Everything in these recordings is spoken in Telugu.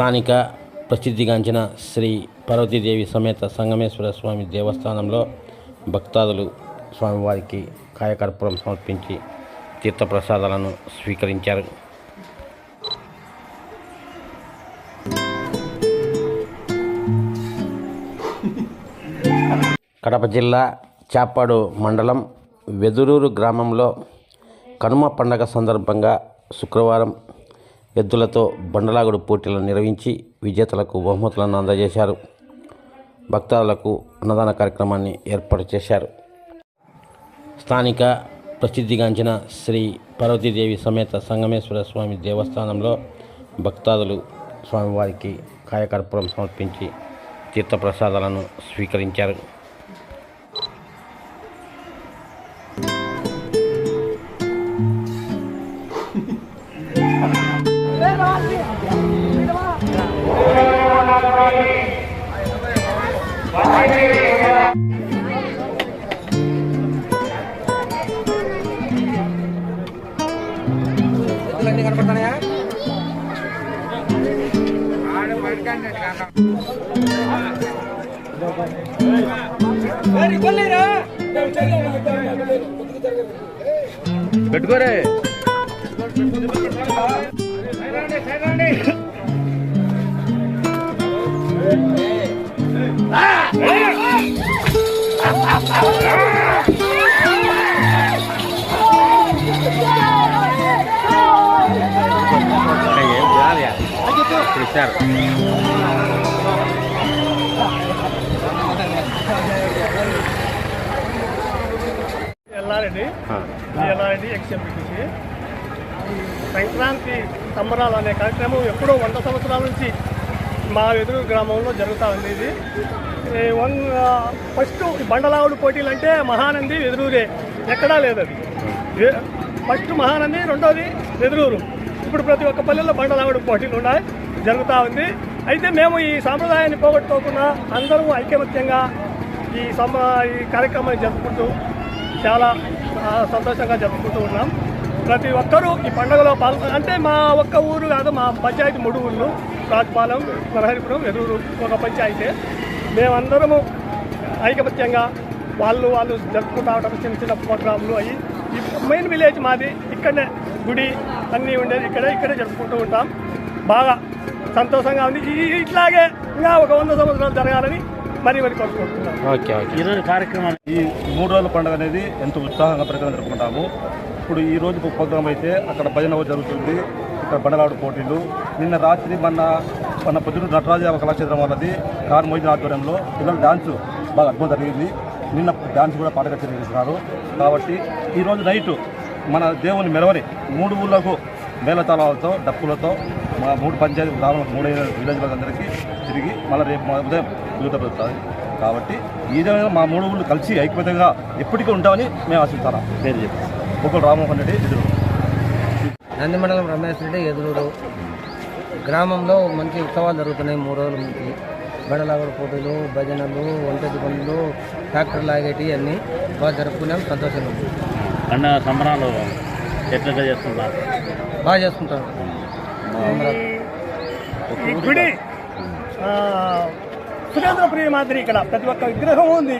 స్థానిక ప్రసిద్ధిగాంచిన శ్రీ పార్వతీదేవి సమేత సంగమేశ్వర స్వామి దేవస్థానంలో భక్తాదులు స్వామివారికి కాయకర్పూరం సమర్పించి తీర్థప్రసాదాలను స్వీకరించారు. కడప జిల్లా చాపాడు మండలం వెదురూరు గ్రామంలో కనుమ పండగ సందర్భంగా శుక్రవారం ఎద్దులతో బండలాగుడు పోటీలను నిర్వహించి విజేతలకు బహుమతులను అందజేశారు. భక్తాదులకు అన్నదాన కార్యక్రమాన్ని ఏర్పాటు చేశారు. స్థానిక ప్రసిద్ధిగాంచిన శ్రీ పార్వతీదేవి సమేత సంగమేశ్వర స్వామి దేవస్థానంలో భక్తాదులు స్వామివారికి కాయకర్పూరం సమర్పించి తీర్థప్రసాదాలను స్వీకరించారు. అన్నీ కనపడతాయా పెట్టుకోరే ఎక్స్ఎంపీటీసీ సంక్రాంతి సంబరాలు అనే కార్యక్రమం ఎప్పుడో వంద సంవత్సరాల నుంచి మా ఎదురు గ్రామంలో జరుగుతూ ఉంది ఇది ఫస్ట్ బండలావుడు పోటీలు అంటే మహానంది ఎదురూరే ఎక్కడా లేదు అది. ఫస్ట్ మహానంది రెండోది ఎదురూరు ఇప్పుడు ప్రతి ఒక్క పల్లెల్లో బండలావుడు పోటీలు ఉన్నాయి జరుగుతూ ఉంది. అయితే మేము ఈ సాంప్రదాయాన్ని పోగొట్టుకోకుండా అందరూ ఐకమత్యంగా ఈ సమ ఈ కార్యక్రమాన్ని జరుపుకుంటూ చాలా సంతోషంగా జరుపుకుంటూ ఉన్నాం. ప్రతి ఒక్కరూ ఈ పండుగలో పాల్గొ అంటే మా ఒక్క ఊరు కాదు మా పంచాయతీ మూడు ఊళ్ళు రాజపాలెం నరహరిపురం ఎదురు ఒక పంచాయతీ. మేమందరము ఐకమత్యంగా వాళ్ళు వాళ్ళు జరుపుకుంటూ ఉంటాం చిన్న చిన్న ప్రోగ్రాంలు అయ్యి ఈ మెయిన్ విలేజ్ మాది. ఇక్కడనే గుడి అన్నీ ఉండేది. ఇక్కడే ఇక్కడే జరుపుకుంటూ ఉంటాం. బాగా సంతోషంగా ఉంది. ఈ- ఇట్లాగే ఇంకా ఒక వంద సంవత్సరాలు జరగాలని మరీ మరి కోరుకుంటున్నాం. Okay okay. ఈరోజు కార్యక్రమం ఈ మూడు రోజుల పండుగ అనేది ఎంతో ఉత్సాహంగా ప్రకారం జరుపుకుంటాము. ఇప్పుడు ఈ రోజు ప్రోగ్రామ్ అయితే అక్కడ భజన జరుగుతుంది. ఇక్కడ బండలాడు పోటీలు. నిన్న రాత్రి మన మన పొద్దున నటరాజ కళాక్షేత్రం వాళ్ళది కార్ మోయిన్ ఆధ్వర్యంలో పిల్లల డాన్స్ బాగా అద్భుతం జరిగింది. నిన్న డాన్స్ కూడా పాటగా చేస్తున్నారు కాబట్టి ఈ రోజు నైట్ మన దేవుని మెరవని మూడు ఊళ్ళకు మేళతాళాలతో డప్పులతో మా మూడు పంచాయతీ గ్రామాల మూడైన విలేజ్లందరికీ తిరిగి మళ్ళీ రేపు ఉదయం కుదురుతుంది కాబట్టి ఈ విధంగా మా మూడు ఊళ్ళు కలిసి ఐక్యతంగా ఎప్పటికీ ఉంటామని మేము ఆశిస్తున్నాం. పేరు చెప్పి ఒకరు రామ్మోహన్ రెడ్డి ఎదురు. నంది మండలం రమేష్ రెడ్డి ఎదురుడు గ్రామంలో మంచి ఉత్సవాలు జరుగుతున్నాయి మూడు రోజుల నుంచి. బడలాగడ పోటీలు భజనలు వంటది పనులు ట్రాక్టర్ లాగేటి అన్నీ బాగా జరుపుకున్నాం సంతోషంగా ఉంది పండుగ సంబరాలు ఎట్లా చేస్తున్నారు బాగా చేసుకుంటాం ఈ గుడి. సురేంద్రపురి మాదిరి ఇక్కడ ప్రతి ఒక్క విగ్రహం ఉంది.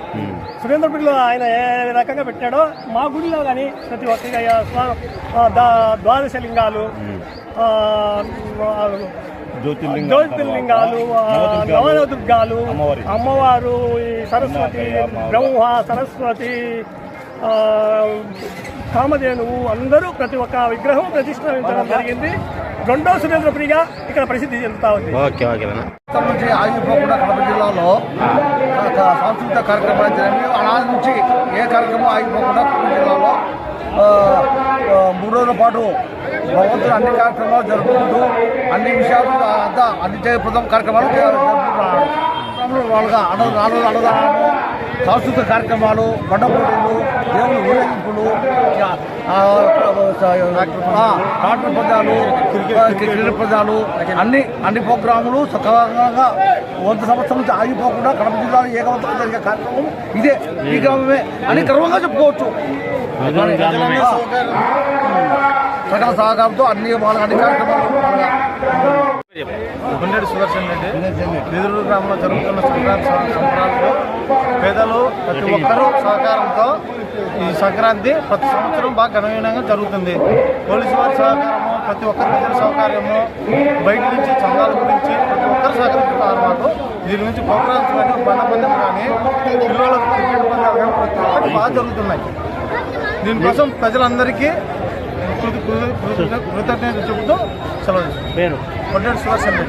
సురేంద్రపురిలో ఆయన ఏ రకంగా పెట్టాడో మా గుడిలో కానీ ప్రతి ఒక్క ఆ, స్వా- ఆ, దా- ద్వాదశ లింగాలు ఆ, ఆ, జ్యోతిర్లింగం జ్యోతిర్లింగాలు ఆ, నవదుర్గాలు అమ్మవారి. అమ్మవారు ఈ సరస్వతి. బ్రహ్మ సరస్వతి కామధేనువు అందరూ ప్రతి ఒక్క విగ్రహం ప్రతిష్ఠించడం జరిగింది. రెండో సురేంద్రపురిగా ఇక్కడ ప్రసిద్ధి చెందుతా ఉంది. ఓకే ఓకే అన్న. సంవత్సరం నుంచి ఆగిపోకుండా కడప జిల్లాలో ఒక సాంస్కృతిక కార్యక్రమాలు జరిగింది అనాది నుంచి ఏ కార్యక్రమం ఆగిపోకుండా కడప జిల్లాలో మూడు రోజుల పాటు భగవంతుడు అన్ని కార్యక్రమాలు జరుపుకుంటూ అన్ని విషయాలు అంతా అన్ని జయప్రదం కార్యక్రమాలు జరుపుకుంటున్నాడు. వాళ్ళుగా అన్న నాలుగు అన్నదానము సాంస్కృతిక కార్యక్రమాలు బండపోటీలు దేవుని ఊరేగింపులు నాటక పదాలు క్రికెట్ పదాలు అన్ని అన్ని ప్రోగ్రాములు సకాలంగా వంద సంవత్సరం నుంచి ఆగిపోకుండా కడప జిల్లాలో ఏకవంతంగా జరిగే కార్యక్రమం ఇదే ఈ గ్రామమే అని గర్వంగా చెప్పుకోవచ్చు. సకల సహకారంతో అన్ని వాళ్ళ అన్ని కార్యక్రమాలు సుదర్శన్ రెడ్డి. నిధులు గ్రామంలో జరుగుతున్న సంక్రాంతి సం- సంబరాలకు పేదలు ప్రతి ఒక్కరూ సహకారంతో ఈ సంక్రాంతి ప్రతి సంవత్సరం బాగా ఘనవీనంగా జరుగుతుంది. పోలీసు వారి సహకారము ప్రతి ఒక్కరి ప్రజల సహకారము బయట నుంచి చందాల గురించి ప్రతి ఒక్కరు సహకరిస్తున్నారు మాకు. దీని నుంచి ప్రోగ్రామ్స్ కానీ బండ పందెం కానీ పిల్లలకు క్రికెట్ పందాలు కానీ ప్రతి ఒక్కటి బాగా జరుగుతున్నాయి. దీనికోసం ప్రజలందరికీ కృత- కృత- కృతజ్ఞత చెబుతూ సెలవు కొట్టేడు సుదర్శన్